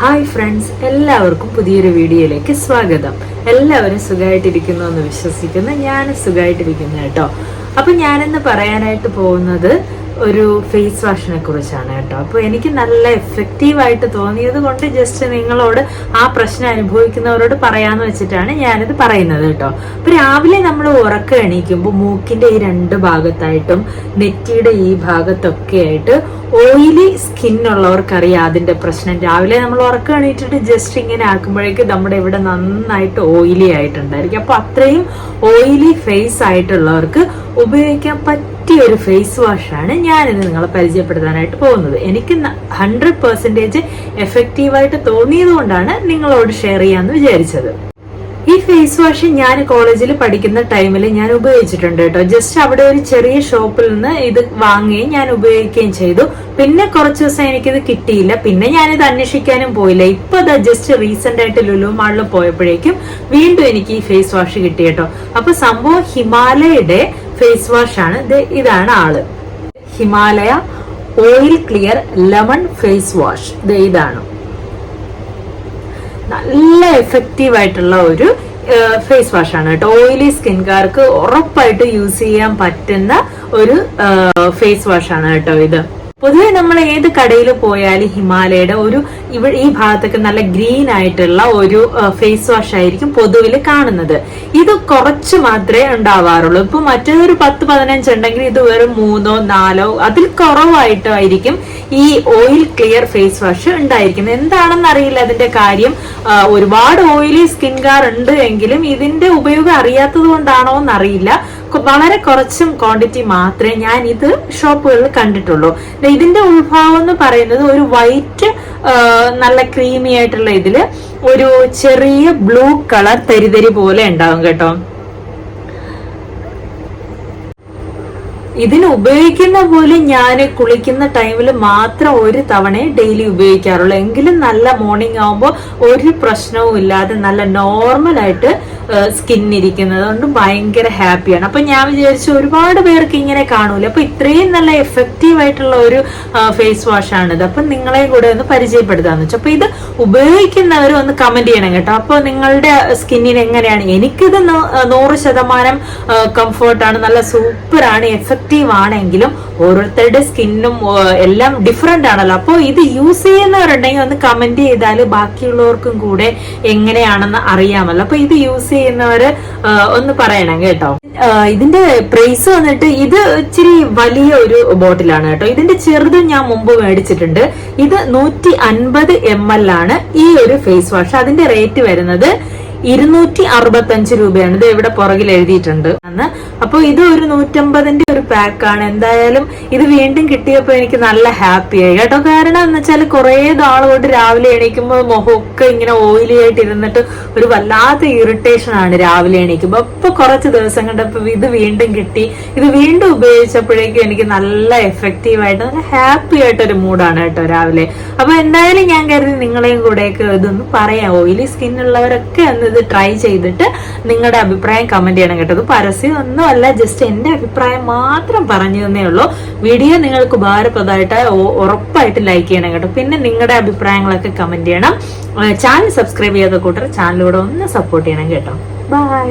Hi friends എല്ലാവർക്കും പുതിയൊരു വീഡിയോയിലേക്ക് സ്വാഗതം. എല്ലാവരും സുഖമായിട്ടിരിക്കുന്നു എന്ന് വിശ്വസിക്കുന്നു. ഞാൻ സുഖമായിട്ടിരിക്കുന്നു കേട്ടോ. അപ്പം ഞാനിന്ന് പറയാനായിട്ട് പോകുന്നത് ഒരു ഫേസ് വാഷിനെ കുറിച്ചാണ് കേട്ടോ. അപ്പോൾ എനിക്ക് നല്ല എഫക്റ്റീവ് ആയിട്ട് തോന്നിയത് കൊണ്ട് ജസ്റ്റ് നിങ്ങളോട് ആ പ്രശ്നം അനുഭവിക്കുന്നവരോട് പറയാന്ന് വെച്ചിട്ടാണ് ഞാനിത് പറയുന്നത് കേട്ടോ. അപ്പൊ രാവിലെ നമ്മൾ ഉറക്കം എണീക്കുമ്പോൾ മൂക്കിന്റെ ഈ രണ്ട് ഭാഗത്തായിട്ടും നെറ്റിയുടെ ഈ ഭാഗത്തൊക്കെ ആയിട്ട് ഓയിലി സ്കിൻ ഉള്ളവർക്കറിയാം അതിന്റെ പ്രശ്നം. രാവിലെ നമ്മൾ ഉറക്കം എണീറ്റിട്ട് ജസ്റ്റ് ഇങ്ങനെ ആക്കുമ്പോഴേക്ക് നമ്മുടെ ഇവിടെ നന്നായിട്ട് ഓയിലി ആയിട്ടുണ്ടായിരിക്കും. അപ്പൊ അത്രയും ഓയിലി ഫേസ് ആയിട്ടുള്ളവർക്ക് ഉപയോഗിക്കാൻ പറ്റിയ ഒരു ഫേസ് വാഷാണ് ഞാനിന്ന് നിങ്ങളെ പരിചയപ്പെടുത്താനായിട്ട് പോകുന്നത്. എനിക്ക് ഹൺഡ്രഡ് പെർസെന്റേജ് എഫക്റ്റീവായിട്ട് തോന്നിയത് കൊണ്ടാണ് നിങ്ങളോട് ഷെയർ ചെയ്യാമെന്ന് വിചാരിച്ചത്. ഈ ഫേസ് വാഷ് ഞാൻ കോളേജിൽ പഠിക്കുന്ന ടൈമിൽ ഞാൻ ഉപയോഗിച്ചിട്ടുണ്ട് കേട്ടോ. ജസ്റ്റ് അവിടെ ഒരു ചെറിയ ഷോപ്പിൽ നിന്ന് ഇത് വാങ്ങുകയും ഞാൻ ഉപയോഗിക്കുകയും ചെയ്തു. പിന്നെ കുറച്ച് ദിവസം എനിക്കിത് കിട്ടിയില്ല. പിന്നെ ഞാനിത് അന്വേഷിക്കാനും പോയില്ല. ഇപ്പൊ അത് ജസ്റ്റ് റീസെന്റ് ആയിട്ട് ലുലു മാളിൽ പോയപ്പോഴേക്കും വീണ്ടും എനിക്ക് ഈ ഫേസ് വാഷ് കിട്ടി കേട്ടോ. അപ്പൊ സംഭവം ഹിമാലയയുടെ ഫേസ് വാഷ് ആണ്. ഇത് ഇതാണ് ആൾ. Himalaya oil clear lemon face wash. ഇത് ഇതാണ്. നല്ല എഫക്റ്റീവ് ആയിട്ടുള്ള ഒരു ഫേസ് വാഷ് ആണ് കേട്ടോ. ഓയിലി സ്കിൻകാർക്ക് ഉറപ്പായിട്ട് യൂസ് ചെയ്യാൻ പറ്റുന്ന ഒരു ഫേസ് വാഷ് ആണ് കേട്ടോ ഇത്. പൊതുവെ നമ്മൾ ഏത് കടയിൽ പോയാലും ഹിമാലയയുടെ ഒരു ഇവ ഈ ഭാഗത്തൊക്കെ നല്ല ഗ്രീൻ ആയിട്ടുള്ള ഒരു ഫേസ് വാഷ് ആയിരിക്കും പൊതുവിൽ കാണുന്നത്. ഇത് കുറച്ച് മാത്രമേ ഉണ്ടാവാറുള്ളൂ. ഇപ്പൊ മറ്റൊരു പത്ത് പതിനഞ്ച് ഉണ്ടെങ്കിൽ ഇത് വെറും മൂന്നോ നാലോ അതിൽ കുറവായിട്ടായിരിക്കും ഈ ഓയിൽ ക്ലിയർ ഫേസ് വാഷ് ഉണ്ടായിരിക്കും എന്താണെന്ന് അറിയില്ല അതിന്റെ കാര്യം. ഒരുപാട് ഓയിലി സ്കിൻ കെയർ ഉണ്ട് എങ്കിലും ഇതിന്റെ ഉപയോഗം അറിയാത്തത് കൊണ്ടാണോ എന്നറിയില്ല. വളരെ കുറച്ചും ക്വാണ്ടിറ്റി മാത്രമേ ഞാൻ ഇത് ഷോപ്പുകളിൽ കണ്ടിട്ടുള്ളൂ. ഇതിന്റെ ഉത്ഭവം എന്ന് പറയുന്നത് ഒരു വൈറ്റ് നല്ല ക്രീമി ആയിട്ടുള്ള ഇതിൽ ഒരു ചെറിയ ബ്ലൂ കളർ തരിതരി പോലെ ഉണ്ടാവും കേട്ടോ. ഇതിന് ഉപയോഗിക്കുന്ന പോലെ ഞാൻ കുളിക്കുന്ന ടൈമിൽ മാത്രം ഒരു തവണ ഡെയിലി ഉപയോഗിക്കാറുള്ളൂ. എങ്കിലും നല്ല മോർണിംഗ് ആവുമ്പോൾ ഒരു പ്രശ്നവും ഇല്ലാതെ നല്ല നോർമൽ ആയിട്ട് അതുകൊണ്ട് ഭയങ്കര ഹാപ്പിയാണ്. അപ്പൊ ഞാൻ വിചാരിച്ചു ഒരുപാട് പേർക്ക് ഇങ്ങനെ കാണൂല. അപ്പൊ ഇത്രയും നല്ല എഫക്റ്റീവ് ആയിട്ടുള്ള ഒരു ഫേസ് വാഷ് ആണിത്. അപ്പൊ നിങ്ങളെ കൂടെ ഒന്ന് പരിചയപ്പെടുത്താന്ന് വെച്ചു. അപ്പൊ ഇത് ഉപയോഗിക്കുന്നവർ ഒന്ന് കമന്റ് ചെയ്യണം കേട്ടോ. അപ്പോൾ നിങ്ങളുടെ സ്കിന്നിന് എങ്ങനെയാണ്? എനിക്കിത് നൂറ് ശതമാനം കംഫർട്ടാണ് നല്ല സൂപ്പറാണ് എഫക്റ്റീവ് ആണെങ്കിലും ഓരോരുത്തരുടെ സ്കിന്നും എല്ലാം ഡിഫറെന്റ് ആണല്ലോ. അപ്പോൾ ഇത് യൂസ് ചെയ്യുന്നവരുണ്ടെങ്കിൽ ഒന്ന് കമന്റ് ചെയ്താൽ ബാക്കിയുള്ളവർക്കും കൂടെ എങ്ങനെയാണെന്ന് അറിയാമല്ലോ. അപ്പോൾ ഇത് യൂസ് ചെയ്യുന്നവര് ഒന്ന് പറയണം കേട്ടോ. ഇതിന്റെ പ്രൈസ് വന്നിട്ട് ഇത് ഇച്ചിരി വലിയ ഒരു ബോട്ടിലാണ് കേട്ടോ. ഇതിന്റെ ചെറുത് ഞാൻ മുമ്പ് മേടിച്ചിട്ടുണ്ട്. ഇത് നൂറ്റി അൻപത് എം എൽ ആണ് ഈ ഒരു ഫേസ് വാഷ് അതിന്റെ റേറ്റ് വരുന്നത് ഇരുന്നൂറ്റി അറുപത്തഞ്ച് രൂപയാണ്. ഇത് ഇവിടെ പുറകിൽ എഴുതിയിട്ടുണ്ട്. അപ്പൊ അപ്പോൾ ഇത് ഒരു നൂറ്റമ്പതിന്റെ പാക്കാണ് എന്തായാലും ഇത് വീണ്ടും കിട്ടിയപ്പോൾ എനിക്ക് നല്ല ഹാപ്പി ആയി. കേട്ടോ കാരണം എന്ന് വെച്ചാൽ കുറേ നാൾ കൊണ്ട് രാവിലെ എണീക്കുമ്പോൾ മുഖമൊക്കെ ഇങ്ങനെ ഓയിലി ആയിട്ട് ഇരുന്നിട്ട് ഒരു വല്ലാത്ത ഇറിറ്റേഷൻ ആണ് രാവിലെ എണീക്കുമ്പോൾ അപ്പൊ കുറച്ച് ദിവസം കണ്ടപ്പോൾ ഇത് വീണ്ടും കിട്ടി. ഇത് വീണ്ടും ഉപയോഗിച്ചപ്പോഴേക്കും എനിക്ക് നല്ല എഫക്റ്റീവ് ആയിട്ട് നല്ല ഹാപ്പി ആയിട്ടൊരു മൂഡാണ് കേട്ടോ രാവിലെ. അപ്പോൾ എന്തായാലും ഞാൻ കരുതി നിങ്ങളെയും കൂടെയൊക്കെ ഇതൊന്ന് പറയാം. ഓയിലി ഉള്ളവരൊക്കെ ഒന്ന് ഇത് ട്രൈ ചെയ്തിട്ട് നിങ്ങളുടെ അഭിപ്രായം കമന്റ് ചെയ്യണം കേട്ടോ. ഇത് പരസ്യം ഒന്നും അല്ല ജസ്റ്റ് എന്റെ അഭിപ്രായം മാത്രം പറഞ്ഞു തന്നേ ഉള്ളൂ. വീഡിയോ നിങ്ങൾക്ക് ഉപകാരപ്രദമായിട്ട് ഉറപ്പായിട്ട് ലൈക്ക് ചെയ്യണം കേട്ടോ. പിന്നെ നിങ്ങളുടെ അഭിപ്രായങ്ങളൊക്കെ കമന്റ് ചെയ്യണം. ചാനൽ സബ്സ്ക്രൈബ് ചെയ്യാത്ത കൂട്ടർ ചാനലിലൂടെ ഒന്ന് സപ്പോർട്ട് ചെയ്യണം കേട്ടോ. ബൈ